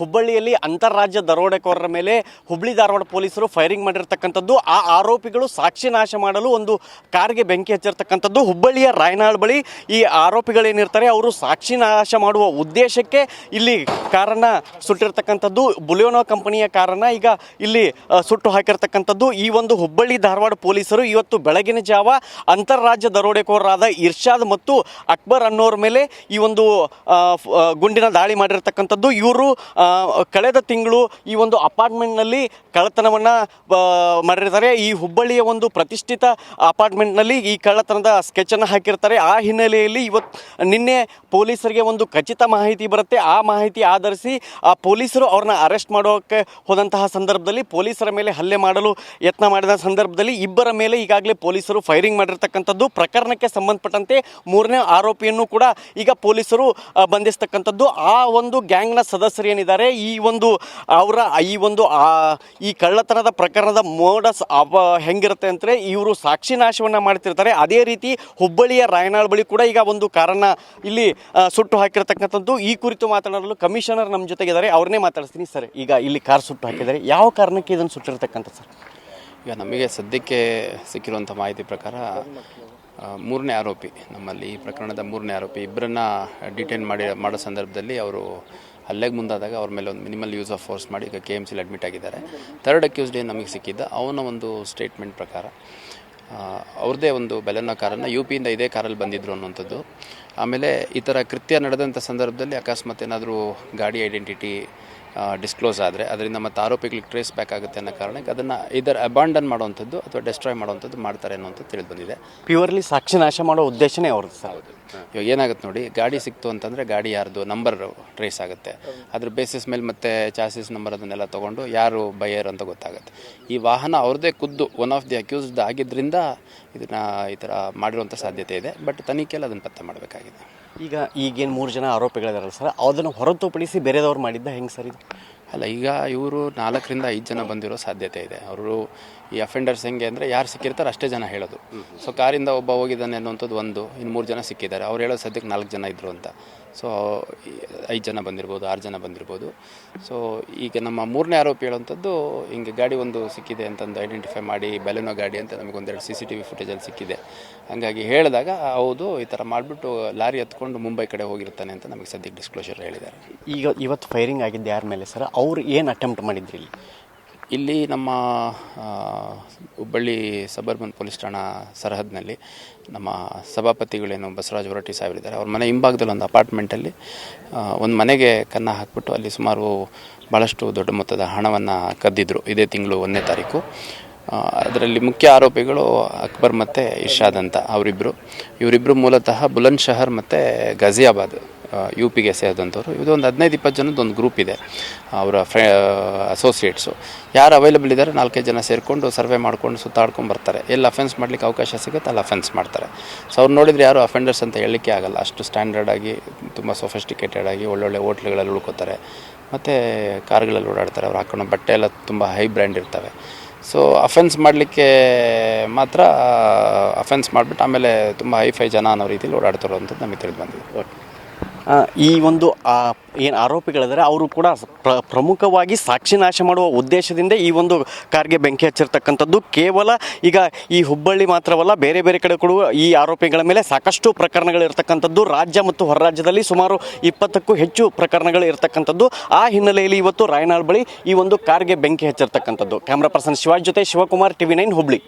ಹುಬ್ಬಳ್ಳಿಯಲ್ಲಿ ಅಂತಾರಾಜ್ಯ ದರೋಡೆಕೋರರ ಮೇಲೆ ಹುಬ್ಬಳ್ಳಿ ಧಾರವಾಡ ಪೊಲೀಸರು ಫೈರಿಂಗ್ ಮಾಡಿರ್ತಕ್ಕಂಥದ್ದು, ಆ ಆರೋಪಿಗಳು ಸಾಕ್ಷಿ ನಾಶ ಮಾಡಲು ಒಂದು ಕಾರ್ಗೆ ಬೆಂಕಿ ಹಚ್ಚಿರ್ತಕ್ಕಂಥದ್ದು ಹುಬ್ಬಳ್ಳಿಯ ರಾಯನಾಳ್ ಬಳಿ. ಈ ಆರೋಪಿಗಳೇನಿರ್ತಾರೆ, ಅವರು ಸಾಕ್ಷಿ ನಾಶ ಮಾಡುವ ಉದ್ದೇಶಕ್ಕೆ ಇಲ್ಲಿ ಕಾರನ್ನ ಸುಟ್ಟಿರ್ತಕ್ಕಂಥದ್ದು. ಬುಲಿಯೋನೋ ಕಂಪನಿಯ ಕಾರನ್ನ ಈಗ ಇಲ್ಲಿ ಸುಟ್ಟು ಹಾಕಿರ್ತಕ್ಕಂಥದ್ದು. ಈ ಒಂದು ಹುಬ್ಬಳ್ಳಿ ಧಾರವಾಡ ಪೊಲೀಸರು ಇವತ್ತು ಬೆಳಗಿನ ಜಾವ ಅಂತಾರಾಜ್ಯ ದರೋಡೆಕೋರರಾದ ಇರ್ಷಾದ್ ಮತ್ತು ಅಕ್ಬರ್ ಅನ್ನೋರ ಮೇಲೆ ಈ ಒಂದು ಗುಂಡಿನ ದಾಳಿ ಮಾಡಿರ್ತಕ್ಕಂಥದ್ದು. ಇವರು ಕಳೆದ ತಿಂಗಳು ಈ ಒಂದು ಅಪಾರ್ಟ್ಮೆಂಟ್ನಲ್ಲಿ ಕಳ್ಳತನವನ್ನು ಮಾಡಿರ್ತಾರೆ. ಈ ಹುಬ್ಬಳ್ಳಿಯ ಒಂದು ಪ್ರತಿಷ್ಠಿತ ಅಪಾರ್ಟ್ಮೆಂಟ್ನಲ್ಲಿ ಈ ಕಳ್ಳತನದ ಸ್ಕೆಚನ್ನು ಹಾಕಿರ್ತಾರೆ. ಆ ಹಿನ್ನೆಲೆಯಲ್ಲಿ ಇವತ್ತು ನಿನ್ನೆ ಪೊಲೀಸರಿಗೆ ಒಂದು ಖಚಿತ ಮಾಹಿತಿ ಬರುತ್ತೆ. ಆ ಮಾಹಿತಿ ಆಧರಿಸಿ, ಆ ಪೊಲೀಸರು ಅವ್ರನ್ನ ಅರೆಸ್ಟ್ ಮಾಡೋಕ್ಕೆ ಹೋದಂತಹ ಸಂದರ್ಭದಲ್ಲಿ ಪೊಲೀಸರ ಮೇಲೆ ಹಲ್ಲೆ ಮಾಡಲು ಯತ್ನ ಮಾಡಿದ ಸಂದರ್ಭದಲ್ಲಿ ಇಬ್ಬರ ಮೇಲೆ ಈಗಾಗಲೇ ಪೊಲೀಸರು ಫೈರಿಂಗ್ ಮಾಡಿರ್ತಕ್ಕಂಥದ್ದು. ಪ್ರಕರಣಕ್ಕೆ ಸಂಬಂಧಪಟ್ಟಂತೆ ಮೂರನೇ ಆರೋಪಿಯನ್ನು ಕೂಡ ಈಗ ಪೊಲೀಸರು ಬಂಧಿಸ್ತಕ್ಕಂಥದ್ದು. ಆ ಒಂದು ಗ್ಯಾಂಗ್ನ ಸದಸ್ಯರು ಏನಿದ್ದಾರೆ ಈ ಒಂದು ಅವರ ಈ ಒಂದು ಈ ಕಳ್ಳತನದ ಪ್ರಕರಣದ ಮೋಡಸ್ ಅವ ಹೆಂಗಿರುತ್ತೆ ಅಂದರೆ ಇವರು ಸಾಕ್ಷಿ ನಾಶವನ್ನು ಮಾಡ್ತಿರ್ತಾರೆ. ಅದೇ ರೀತಿ ಹುಬ್ಬಳ್ಳಿಯ ರಾಯನಾಳ್ ಬಳಿ ಕೂಡ ಈಗ ಒಂದು ಕಾರನ್ನ ಇಲ್ಲಿ ಸುಟ್ಟು ಹಾಕಿರತಕ್ಕಂಥದ್ದು. ಈ ಕುರಿತು ಮಾತನಾಡಲು ಕಮಿಷನರ್ ನಮ್ಮ ಜೊತೆಗಿದ್ದಾರೆ. ಅವ್ರನ್ನೇ ಮಾತಾಡ್ತೀನಿ ಸರ್. ಈಗ ಇಲ್ಲಿ ಕಾರ್ ಸುಟ್ಟು ಹಾಕಿದ್ದಾರೆ. ಯಾವ ಕಾರಣಕ್ಕೆ ಇದನ್ನು ಸುಟ್ಟಿರ್ತಕ್ಕಂಥ ಸರ್? ಈಗ ನಮಗೆ ಸದ್ಯಕ್ಕೆ ಸಿಕ್ಕಿರುವಂಥ ಮಾಹಿತಿ ಪ್ರಕಾರ ಮೂರನೇ ಆರೋಪಿ ನಮ್ಮಲ್ಲಿ ಈ ಪ್ರಕರಣದ ಮೂರನೇ ಆರೋಪಿ ಇಬ್ಬರನ್ನ ಡಿಟೈನ್ ಮಾಡಿ, ಮಾಡೋ ಸಂದರ್ಭದಲ್ಲಿ ಅವರು ಹಲ್ಲೆಗೆ ಮುಂದಾದಾಗ ಅವ್ರ ಮೇಲೆ ಒಂದು ಮಿನಿಮಲ್ ಯೂಸ್ ಆಫ್ ಫೋರ್ಸ್ ಮಾಡಿ ಈಗ ಕೆ ಎಂ ಸಿಲಿ ಅಡ್ಮಿಟ್ ಆಗಿದ್ದಾರೆ. ಥರ್ಡ್ ಅಕ್ಯೂಸ್ಡ್ ಏನು ನಮಗೆ ಸಿಕ್ಕಿದ್ದ, ಅವನ ಒಂದು ಸ್ಟೇಟ್ಮೆಂಟ್ ಪ್ರಕಾರ ಅವ್ರದ್ದೇ ಒಂದು ಬೆಲೆನೋ ಕಾರನ್ನು ಯು ಪಿಯಿಂದ ಇದೇ ಕಾರಲ್ಲಿ ಬಂದಿದ್ದರು ಅನ್ನುವಂಥದ್ದು. ಆಮೇಲೆ ಈ ಥರ ಕೃತ್ಯ ನಡೆದಂಥ ಸಂದರ್ಭದಲ್ಲಿ ಅಕಸ್ಮಾತ್ ಏನಾದರೂ ಗಾಡಿ ಐಡೆಂಟಿಟಿ ಡಿಸ್ಕ್ಲೋಸ್ ಆದರೆ ಅದರಿಂದ ಮತ್ತೆ ಆರೋಪಿಗಳಿಗೆ ಟ್ರೇಸ್ ಬ್ಯಾಕ್ ಆಗುತ್ತೆ ಅನ್ನೋ ಕಾರಣಕ್ಕೆ ಅದನ್ನು ಇದರ ಅಬಾಂಡನ್ ಮಾಡುವಂಥದ್ದು ಅಥವಾ ಡೆಸ್ಟ್ರಾಯ್ ಮಾಡುವಂಥದ್ದು ಮಾಡ್ತಾರೆ ಅನ್ನೋಂಥದ್ದು ತಿಳಿದು ಬಂದಿದೆ. ಪ್ಯೂರ್ಲಿ ಸಾಕ್ಷಿ ನಾಶ ಮಾಡೋ ಉದ್ದೇಶನೇ ಅವ್ರದ್ದು ಸರ್. ಇವಾಗ ಏನಾಗುತ್ತೆ ನೋಡಿ ಗಾಡಿ ಸಿಕ್ತು ಅಂತಂದರೆ ಗಾಡಿ ಯಾರ್ದು ನಂಬರ್ ಟ್ರೇಸ್ ಆಗುತ್ತೆ. ಅದ್ರ ಬೇಸಿಸ್ ಮೇಲೆ ಮತ್ತೆ ಚಾಸಿಸ್ ನಂಬರ್ ಅದನ್ನೆಲ್ಲ ತೊಗೊಂಡು ಯಾರು ಬೈಯರ್ ಅಂತ ಗೊತ್ತಾಗುತ್ತೆ. ಈ ವಾಹನ ಅವ್ರದ್ದೇ ಖುದ್ದು ಒನ್ ಆಫ್ ದಿ ಅಕ್ಯೂಸ್ಡ್ ಆಗಿದ್ದರಿಂದ ಇದನ್ನು ಈ ಥರ ಮಾಡಿರುವಂಥ ಸಾಧ್ಯತೆ ಇದೆ. ಬಟ್ ತನಿಖೆಯಲ್ಲಿ ಅದನ್ನು ಪತ್ತೆ ಮಾಡಬೇಕಾಗಿದೆ. ಈಗ ಈಗೇನು ಮೂರು ಜನ ಆರೋಪಿಗಳಿದಾರಲ್ಲ ಸರ್ ಅದನ್ನು ಹೊರತುಪಡಿಸಿ ಬೇರೆದವ್ರು ಮಾಡಿದ್ದ ಹೆಂಗೆ ಸರ್ ಇದು? ಅಲ್ಲ ಈಗ ಇವರು ನಾಲ್ಕರಿಂದ ಐದು ಜನ ಬಂದಿರೋ ಸಾಧ್ಯತೆ ಇದೆ. ಅವರು ಈ ಅಫೆಂಡರ್ಸ್ ಹೆಂಗೆ ಅಂದರೆ ಯಾರು ಸಿಕ್ಕಿರ್ತಾರೆ ಅಷ್ಟೇ ಜನ ಹೇಳೋದು. ಸೊ ಕಾರಿಂದ ಒಬ್ಬ ಹೋಗಿದ್ದಾನೆ ಅನ್ನುವಂಥದ್ದು ಒಂದು ಇನ್ನು ಮೂರು ಜನ ಸಿಕ್ಕಿದ್ದಾರೆ. ಅವ್ರು ಹೇಳೋ ಸದ್ಯಕ್ಕೆ ನಾಲ್ಕು ಜನ ಇದ್ದರು ಅಂತ. ಸೊ ಐದು ಜನ ಬಂದಿರ್ಬೋದು, ಆರು ಜನ ಬಂದಿರ್ಬೋದು. ಸೊ ಈಗ ನಮ್ಮ ಮೂರನೇ ಆರೋಪಿ ಹೇಳುವಂಥದ್ದು, ಹಿಂಗೆ ಗಾಡಿ ಒಂದು ಸಿಕ್ಕಿದೆ ಅಂತಂದು ಐಡೆಂಟಿಫೈ ಮಾಡಿ ಬೆಲೆನೋ ಗಾಡಿ ಅಂತ ನಮಗೊಂದೆರಡು ಸಿ ಸಿ ಟಿ ವಿ ಫುಟೇಜಲ್ಲಿ ಸಿಕ್ಕಿದೆ. ಹಾಗಾಗಿ ಹೇಳಿದಾಗ, ಹೌದು, ಈ ಥರ ಮಾಡಿಬಿಟ್ಟು ಲಾರಿ ಹತ್ಕೊಂಡು ಮುಂಬೈ ಕಡೆ ಹೋಗಿರ್ತಾನೆ ಅಂತ ನಮಗೆ ಸದ್ಯಕ್ಕೆ ಡಿಸ್ಕ್ಲೋಷರ್ ಹೇಳಿದ್ದಾರೆ. ಈಗ ಇವತ್ತು ಫೈರಿಂಗ್ ಆಗಿದ್ದು ಯಾರ ಮೇಲೆ ಸರ್? ಅವ್ರು ಏನು ಅಟೆಂಪ್ಟ್ ಮಾಡಿದ್ರಿ ಇಲ್ಲಿ ನಮ್ಮ ಹುಬ್ಬಳ್ಳಿ ಸಬರ್ಬನ್ ಪೊಲೀಸ್ ಠಾಣಾ ಸರಹದ್ನಲ್ಲಿ ನಮ್ಮ ಸಭಾಪತಿಗಳೇನು ಬಸವರಾಜ್ ಹೊರಟ್ಟಿ ಸಾಹೇಬರಿದ್ದಾರೆ. ಅವ್ರ ಮನೆ ಹಿಂಭಾಗದಲ್ಲಿ ಒಂದು ಅಪಾರ್ಟ್ಮೆಂಟಲ್ಲಿ ಒಂದು ಮನೆಗೆ ಕನ್ನ ಹಾಕ್ಬಿಟ್ಟು ಅಲ್ಲಿ ಸುಮಾರು ಭಾಳಷ್ಟು ದೊಡ್ಡ ಮೊತ್ತದ ಹಣವನ್ನು ಕದ್ದಿದ್ರು ಇದೇ ತಿಂಗಳು ಒಂದನೇ ತಾರೀಕು. ಅದರಲ್ಲಿ ಮುಖ್ಯ ಆರೋಪಿಗಳು ಅಕ್ಬರ್ ಮತ್ತು ಇರ್ಷಾದ್ ಅಂತ ಅವರಿಬ್ಬರು ಇವರಿಬ್ಬರು ಮೂಲತಃ ಬುಲಂದ್ ಶಹರ್ ಮತ್ತು ಗಜಿಯಾಬಾದ್ ಯು ಪಿಗೆ ಸೇರಿದಂಥವ್ರು. ಇದು ಒಂದು ಹದಿನೈದು ಇಪ್ಪತ್ತು ಜನದೊಂದು ಗ್ರೂಪ್ ಇದೆ. ಅವರ ಫ್ರೆ ಅಸೋಸಿಯೇಟ್ಸು ಯಾರು ಅವೈಲೇಬಲ್ ಇದ್ದಾರೆ ನಾಲ್ಕೈದು ಜನ ಸೇರಿಕೊಂಡು ಸರ್ವೆ ಮಾಡ್ಕೊಂಡು ಸುತ್ತಾಡ್ಕೊಂಡು ಬರ್ತಾರೆ. ಎಲ್ಲಿ ಅಫೆನ್ಸ್ ಮಾಡ್ಲಿಕ್ಕೆ ಅವಕಾಶ ಸಿಗುತ್ತೆ ಅಲ್ಲಿ ಅಫೆನ್ಸ್ ಮಾಡ್ತಾರೆ. ಸೊ ಅವ್ರು ನೋಡಿದರೆ ಯಾರು ಅಫೆಂಡರ್ಸ್ ಅಂತ ಹೇಳಲಿಕ್ಕೆ ಆಗಲ್ಲ. ಅಷ್ಟು ಸ್ಟ್ಯಾಂಡರ್ಡ್ ಆಗಿ ತುಂಬ ಸೊಫಿಸ್ಟಿಕೇಟೆಡ್ ಆಗಿ ಒಳ್ಳೊಳ್ಳೆ ಹೋಟ್ಲ್ಗಳಲ್ಲಿ ಉಳ್ಕೋತಾರೆ. ಮತ್ತು ಕಾರ್ಗಳಲ್ಲಿ ಓಡಾಡ್ತಾರೆ. ಅವ್ರು ಹಾಕೊಂಡು ಬಟ್ಟೆ ಎಲ್ಲ ತುಂಬ ಹೈ ಬ್ರ್ಯಾಂಡ್ ಇರ್ತವೆ. ಸೊ ಅಫೆನ್ಸ್ ಮಾಡಲಿಕ್ಕೆ ಮಾತ್ರ ಅಫೆನ್ಸ್ ಮಾಡಿಬಿಟ್ಟು ಆಮೇಲೆ ತುಂಬ ಹೈಫೈ ಜನ ಅನ್ನೋ ರೀತಿಯಲ್ಲಿ ಓಡಾಡ್ತಾರೋ ಅಂತ ನಮಗೆ ತಿಳಿದು ಬಂದಿದೆ. ಆ, ಈ ಒಂದು ಏನು ಆರೋಪಿಗಳಿದ್ದಾರೆ ಅವರು ಕೂಡ ಪ್ರ, ಪ್ರಮುಖವಾಗಿ ಸಾಕ್ಷಿ ನಾಶ ಮಾಡುವ ಉದ್ದೇಶದಿಂದ ಈ ಒಂದು ಕಾರ್ಗೆ ಬೆಂಕಿ ಹಚ್ಚಿರ್ತಕ್ಕಂಥದ್ದು. ಕೇವಲ ಈಗ ಈ ಹುಬ್ಬಳ್ಳಿ ಮಾತ್ರವಲ್ಲ, ಬೇರೆ ಬೇರೆ ಕಡೆ ಕೂಡ ಈ ಆರೋಪಿಗಳ ಮೇಲೆ ಸಾಕಷ್ಟು ಪ್ರಕರಣಗಳು ಇರತಕ್ಕಂಥದ್ದು. ರಾಜ್ಯ ಮತ್ತು ಹೊರರಾಜ್ಯದಲ್ಲಿ ಸುಮಾರು ಇಪ್ಪತ್ತಕ್ಕೂ ಹೆಚ್ಚು ಪ್ರಕರಣಗಳು ಇರತಕ್ಕಂಥದ್ದು. ಆ ಹಿನ್ನೆಲೆಯಲ್ಲಿ ಇವತ್ತು ರಾಯನಾಳ್ ಬಳಿ ಈ ಒಂದು ಕಾರ್ಗೆ ಬೆಂಕಿ ಹಚ್ಚಿರ್ತಕ್ಕಂಥದ್ದು. ಕ್ಯಾಮ್ರಾ ಪರ್ಸನ್ ಶಿವಾಜ್ ಜೊತೆ ಶಿವಕುಮಾರ್, ಟಿವಿ ನೈನ್ ಹುಬ್ಳಿ.